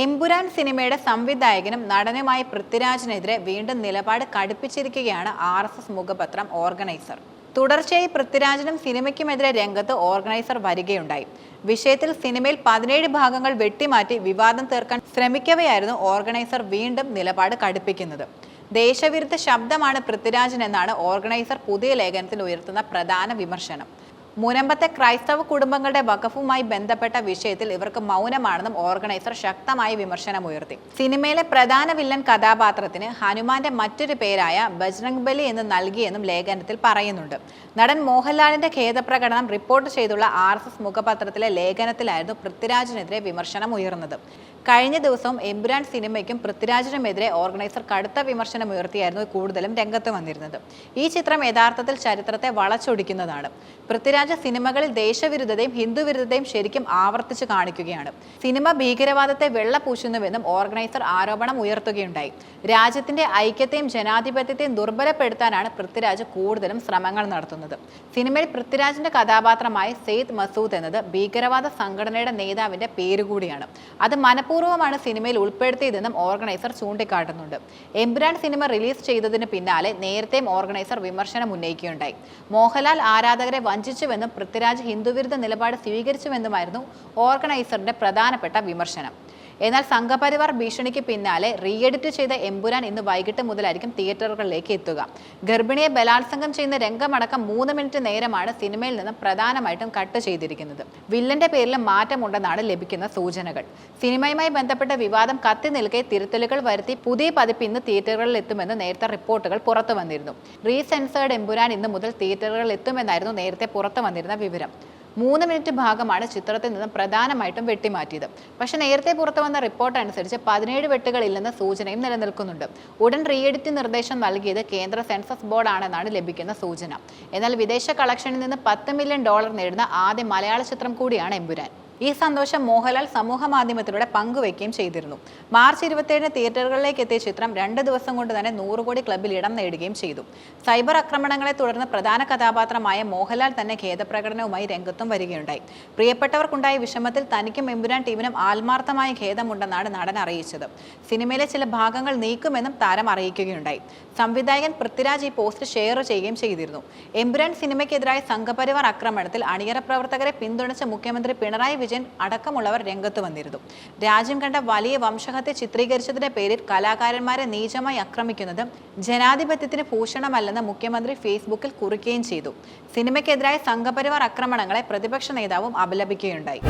എമ്പുരാൻ സിനിമയുടെ സംവിധായകനും നടനുമായ പൃഥ്വിരാജിനെതിരെ വീണ്ടും നിലപാട് കടുപ്പിച്ചിരിക്കുകയാണ് ആർ എസ് എസ് മുഖപത്രം ഓർഗനൈസർ. തുടർച്ചയായി പൃഥ്വിരാജിനും സിനിമയ്ക്കുമെതിരെ രംഗത്ത് ഓർഗനൈസർ വരികയുണ്ടായി. വിഷയത്തിൽ സിനിമയിൽ പതിനേഴ് ഭാഗങ്ങൾ വെട്ടിമാറ്റി വിവാദം തീർക്കാൻ ശ്രമിക്കവെയായിരുന്നു ഓർഗനൈസർ വീണ്ടും നിലപാട് കടുപ്പിക്കുന്നത്. ദേശവിരുദ്ധ ശബ്ദമാണ് പൃഥ്വിരാജൻ എന്നാണ് ഓർഗനൈസർ പുതിയ ലേഖനത്തിൽ ഉയർത്തുന്ന പ്രധാന വിമർശനം. മുനമ്പത്തെ ക്രൈസ്തവ കുടുംബങ്ങളുടെ വഖഫുമായി ബന്ധപ്പെട്ട വിഷയത്തിൽ ഇവർക്ക് മൗനമാണെന്നും ഓർഗനൈസർ ശക്തമായ വിമർശനമുയർത്തി സിനിമയിലെ പ്രധാന വില്ലൻ കഥാപാത്രത്തിന് ഹനുമാന്റെ മറ്റൊരു പേരായ ബജ്രംഗ് ബലി എന്ന് നൽകിയെന്നും ലേഖനത്തിൽ പറയുന്നുണ്ട്. നടൻ മോഹൻലാലിന്റെ ഖേദപ്രകടനം റിപ്പോർട്ട് ചെയ്തുള്ള ആർ മുഖപത്രത്തിലെ ലേഖനത്തിലായിരുന്നു പൃഥ്വിരാജിനെതിരെ വിമർശനം ഉയർന്നത്. കഴിഞ്ഞ ദിവസവും എമ്പുരാൻ സിനിമയ്ക്കും പൃഥ്വിരാജിനുമെതിരെ ഓർഗനൈസർ കടുത്ത വിമർശനം ഉയർത്തിയായിരുന്നു കൂടുതലും രംഗത്ത് വന്നിരുന്നത്. ഈ ചിത്രം യഥാർത്ഥത്തിൽ ചരിത്രത്തെ വളച്ചൊടിക്കുന്നതാണ്. പൃഥ്വിരാജ് സിനിമകളിൽ ദേശവിരുദ്ധതയും ഹിന്ദുവിരുദ്ധതയും ശരിക്കും ആവർത്തിച്ച് കാണിക്കുകയാണ്. സിനിമ ഭീകരവാദത്തെ വെള്ളപൂശുന്നുവെന്നും ഓർഗനൈസർ ആരോപണം ഉയർത്തുകയുണ്ടായി. രാജ്യത്തിന്റെ ഐക്യത്തെയും ജനാധിപത്യത്തെയും ദുർബലപ്പെടുത്താനാണ് പൃഥ്വിരാജ് കൂടുതലും ശ്രമങ്ങൾ നടത്തുന്നത്. സിനിമയിൽ പൃഥ്വിരാജിന്റെ കഥാപാത്രമായ സെയ്ദ് മസൂദ് എന്നത് ഭീകരവാദ സംഘടനയുടെ നേതാവിന്റെ പേര് കൂടിയാണ് അത് മനഃപൂർവമാണ് സിനിമയിൽ ഉൾപ്പെടുത്തിയതെന്നും ഓർഗനൈസർ ചൂണ്ടിക്കാട്ടുന്നുണ്ട്. എംബ്രാൻ സിനിമ റിലീസ് ചെയ്തതിന് പിന്നാലെ നേരത്തെയും ഓർഗനൈസർ വിമർശനം ഉന്നയിക്കുകയുണ്ടായി. മോഹൻലാൽ ആരാധകരെ വഞ്ചിച്ചുവെന്നും പൃഥ്വിരാജ് ഹിന്ദുവിരുദ്ധ നിലപാട് സ്വീകരിച്ചുവെന്നുമായിരുന്നു ഓർഗനൈസറിന്റെ പ്രധാനപ്പെട്ട വിമർശനം. എന്നാൽ സംഘപരിവാർ ഭീഷണിക്ക് പിന്നാലെ റീഎഡിറ്റ് ചെയ്ത എമ്പുരാൻ ഇന്ന് വൈകിട്ട് മുതലായിരിക്കും തിയേറ്ററുകളിലേക്ക് എത്തുക. ഗർഭിണിയെ ബലാത്സംഗം ചെയ്യുന്ന രംഗമടക്കം മൂന്ന് മിനിറ്റ് നേരമാണ് സിനിമയിൽ നിന്ന് പ്രധാനമായിട്ടും കട്ട് ചെയ്തിരിക്കുന്നത്. വില്ലന്റെ പേരിൽ മാറ്റമുണ്ടെന്നാണ് ലഭിക്കുന്ന സൂചനകൾ. സിനിമയുമായി ബന്ധപ്പെട്ട വിവാദം കത്തി നിൽക്കെ തിരുത്തലുകൾ വരുത്തി പുതിയ പതിപ്പ് ഇന്ന് തിയേറ്ററുകളിൽ എത്തുമെന്ന് നേരത്തെ റിപ്പോർട്ടുകൾ പുറത്തു വന്നിരുന്നു. റീസെൻസേർഡ് എമ്പുരാൻ ഇന്ന് മുതൽ തിയേറ്ററുകളിൽ എത്തുമെന്നായിരുന്നു നേരത്തെ പുറത്തു വന്നിരുന്ന വിവരം. മൂന്ന് മിനിറ്റ് ഭാഗമാണ് ചിത്രത്തിൽ നിന്ന് പ്രധാനമായിട്ടും വെട്ടിമാറ്റിയത്. പക്ഷെ നേരത്തെ പുറത്തു വന്ന റിപ്പോർട്ട് അനുസരിച്ച് പതിനേഴ് വെട്ടുകളില്ലെന്ന സൂചനയും നിലനിൽക്കുന്നുണ്ട്. ഉടൻ റീഎഡിറ്റ് നിർദ്ദേശം നൽകിയത് കേന്ദ്ര സെൻസസ് ബോർഡാണെന്നാണ് ലഭിക്കുന്ന സൂചന. എന്നാൽ വിദേശ കളക്ഷനിൽ നിന്ന് പത്ത് മില്യൺ ഡോളർ നേടുന്ന ആദ്യ മലയാള ചിത്രം കൂടിയാണ് എമ്പുരാൻ. ഈ സന്തോഷം മോഹൻലാൽ സമൂഹ മാധ്യമത്തിലൂടെ പങ്കുവയ്ക്കുകയും ചെയ്തിരുന്നു. മാർച്ച് ഇരുപത്തിയേഴിന് തിയേറ്ററുകളിലേക്ക് എത്തിയ ചിത്രം രണ്ട് ദിവസം കൊണ്ട് തന്നെ നൂറ് കോടി ക്ലബിൽ ഇടം നേടുകയും ചെയ്തു. സൈബർ ആക്രമണങ്ങളെ തുടർന്ന് പ്രധാന കഥാപാത്രമായ മോഹൻലാൽ തന്നെ ഖേദപ്രകടനവുമായി രംഗത്തും വരികയുണ്ടായി. പ്രിയപ്പെട്ടവർക്കുണ്ടായ വിഷമത്തിൽ തനിക്കും എമ്പുരാൻ ടീമിനും ആത്മാർത്ഥമായ ഖേദമുണ്ടെന്നാണ് നടൻ അറിയിച്ചത്. സിനിമയിലെ ചില ഭാഗങ്ങൾ നീക്കുമെന്നും താരം അറിയിക്കുകയുണ്ടായി. സംവിധായകൻ പൃഥ്വിരാജ് ഈ പോസ്റ്റ് ഷെയർ ചെയ്യുകയും ചെയ്തിരുന്നു. എമ്പുരാൻ സിനിമയ്ക്കെതിരായ സംഘപരിവാർ ആക്രമണത്തിൽ അണിയറ പ്രവർത്തകരെ പിന്തുണച്ച മുഖ്യമന്ത്രി പിണറായി വിജയൻ അടക്കമുള്ളവർ രംഗത്ത് വന്നിരുന്നു. രാജ്യം കണ്ട വലിയ വംശഹത്യ ചിത്രീകരിച്ചതിന്റെ പേരിൽ കലാകാരന്മാരെ നീചമായി ആക്രമിക്കുന്നത് ജനാധിപത്യത്തിന് ഭൂഷണമല്ലെന്ന് മുഖ്യമന്ത്രി ഫേസ്ബുക്കിൽ കുറിക്കുകയും ചെയ്തു. സിനിമയ്ക്കെതിരായ സംഘപരിവാർ ആക്രമണങ്ങളെ പ്രതിപക്ഷ നേതാവും അപലപിക്കുകയുണ്ടായി.